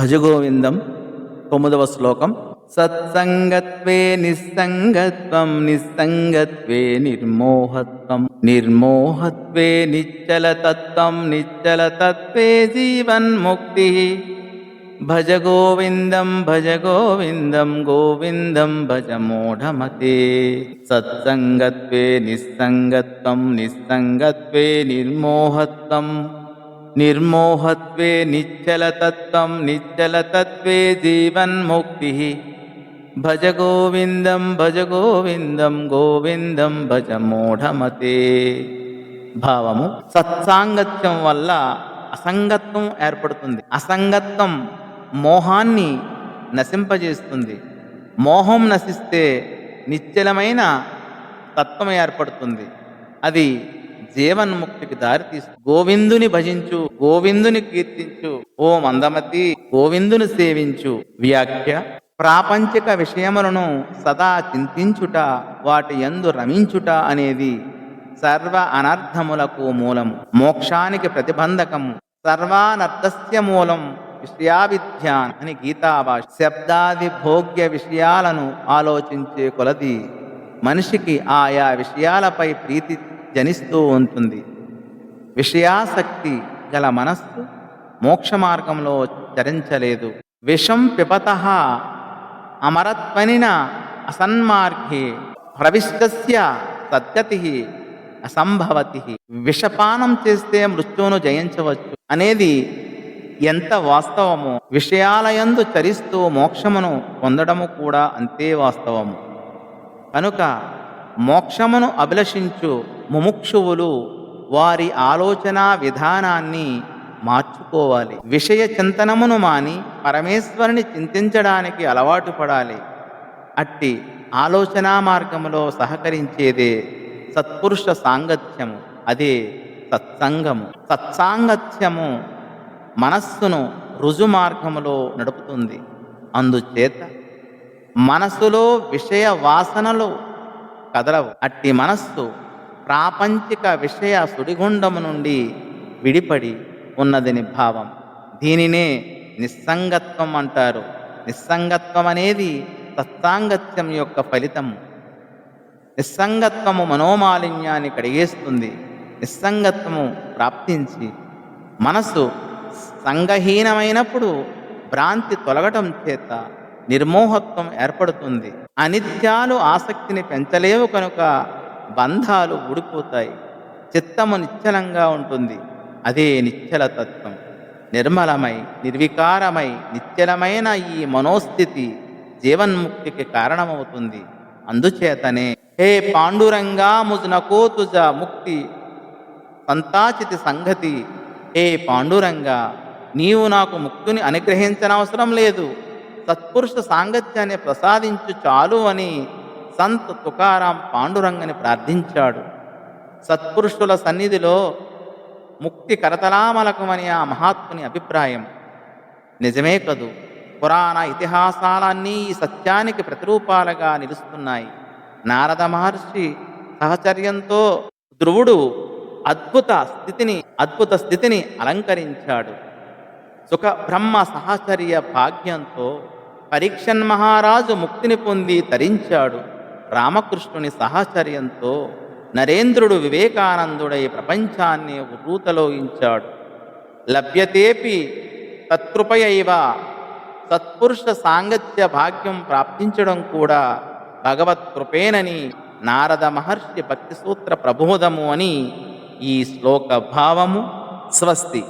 భజగోవిందం తొమ్మిదవ శ్లోకం సత్సంగత్వే నిస్సంగత్వం నిస్సంగత్వే నిర్మోహత్వం నిర్మోహత్వే నిశ్చలతత్వం నిశ్చలతత్వే జీవన్ముక్తి భజ గోవిందం భజ గోవిందం గోవిందం భజ మూఢమతే సత్సంగత్వే నిస్సంగత్వం నిస్సంగత్వే నిర్మోహత్వం నిర్మోహత్వే నిశ్చలతత్వం నిశ్చలతత్వే జీవన్ముక్తి భజ గోవిందం భజ గోవిందం గోవిందం భజ మూఢమతే. భావము సత్సాంగత్యం వల్ల అసంగత్వం ఏర్పడుతుంది. అసంగత్వం మోహాన్ని నశింపజేస్తుంది. మోహం నశిస్తే నిశ్చలమైన తత్వం ఏర్పడుతుంది. అది జీవన్ముక్తికి దారితీస్తుంది గోవిందుని భజించు గోవిందుని కీర్తించు ఓ మందమతి గోవిందుని సేవించు. వ్యాఖ్య ప్రాపంచిక విషయములను సదా చింతించుట వాటి యందు రమించుట అనేది సర్వ అనర్థములకు మూలము. మోక్షానికి ప్రతిబంధకము. సర్వానర్థస్య మూలం విషయావిధ్యాన్ అని గీతాభాష శబ్దాది భోగ్య విషయాలను ఆలోచించే కొలది మనిషికి ఆయా విషయాలపై ప్రీతి జనిస్తూ ఉంటుంది. విషయాసక్తి గల మనస్సు మోక్ష మార్గంలో చరించలేదు. విషం పిపత అమరత్వనిన అసన్మార్గే ప్రవిష్టస్య సత్యతి అసంభవతి. విషపానం చేస్తే మృత్యువును జయించవచ్చు అనేది ఎంత వాస్తవమో విషయాలయందు చరిస్తూ మోక్షమును పొందడము కూడా అంతే వాస్తవము. కనుక మోక్షమును అభిలషించు ముముక్షువులు వారి ఆలోచన విధానాన్ని మార్చుకోవాలి. విషయ చింతనమును మాని పరమేశ్వరుని చింతించడానికి అలవాటు పడాలి. అట్టి ఆలోచనా మార్గములో సహకరించేదే సత్పురుష సాంగత్యము. అదే సత్సంగము. సత్సాంగత్యము మనస్సును రుజు మార్గములో నడుపుతుంది. అందుచేత మనస్సులో విషయ వాసనలు కదలవు. అట్టి మనస్సు ప్రాపంచిక విషయ సుడిగుండము నుండి విడిపడి ఉన్నదని భావం. దీనినే నిస్సంగత్వం అంటారు. నిస్సంగత్వం అనేది సత్సాంగత్యం యొక్క ఫలితము నిస్సంగత్వము మనోమాలిన్యాన్ని కడిగేస్తుంది. నిస్సంగత్వము ప్రాప్తించి మనసు సంగహీనమైనప్పుడు భ్రాంతి తొలగటం చేత నిర్మోహత్వం ఏర్పడుతుంది. అనిత్యాలు ఆసక్తిని పెంచలేవు కనుక బంధాలు ఊడిపోతాయి. చిత్తము నిశ్చలంగా ఉంటుంది. అదే నిశ్చల తత్వం. నిర్మలమై నిర్వికారమై నిశ్చలమైన ఈ మనోస్థితి జీవన్ముక్తికి కారణమవుతుంది. అందుచేతనే హే పాండురంగా ముజునకో తుజ ముక్తి సంతాచితి సంగతి. హే పాండురంగా నీవు నాకు ముక్తిని అనుగ్రహించనవసరం లేదు. సత్పురుష సాంగత్యాన్ని ప్రసాదించు చాలు అని సంత్ తుకారాం పాండురంగని ప్రార్థించాడు. సత్పురుషుల సన్నిధిలో ముక్తి కరతలామలకమని ఆ మహాత్ముని అభిప్రాయం. నిజమే కదూ పురాణ ఇతిహాసాలన్నీ ఈ సత్యానికి ప్రతిరూపాలుగా నిలుస్తున్నాయి. నారద మహర్షి సహచర్యంతో ధ్రువుడు అద్భుత స్థితిని అద్భుత స్థితిని అలంకరించాడు. సుఖ బ్రహ్మ సహచర్య భాగ్యంతో పరీక్షన్ మహారాజు ముక్తిని పొంది తరించాడు. రామకృష్ణుని సహచర్యంతో నరేంద్రుడు వివేకానందుడై ప్రపంచాన్ని ఉరూతలోగించాడు లభ్యతేపి తత్కృపయైవ సత్పురుష సాంగత్య భాగ్యం ప్రాప్తించడం కూడా భగవత్కృపేనని నారద మహర్షి భక్తిసూత్ర ప్రబోధము అని ఈ శ్లోక భావము స్వస్తి.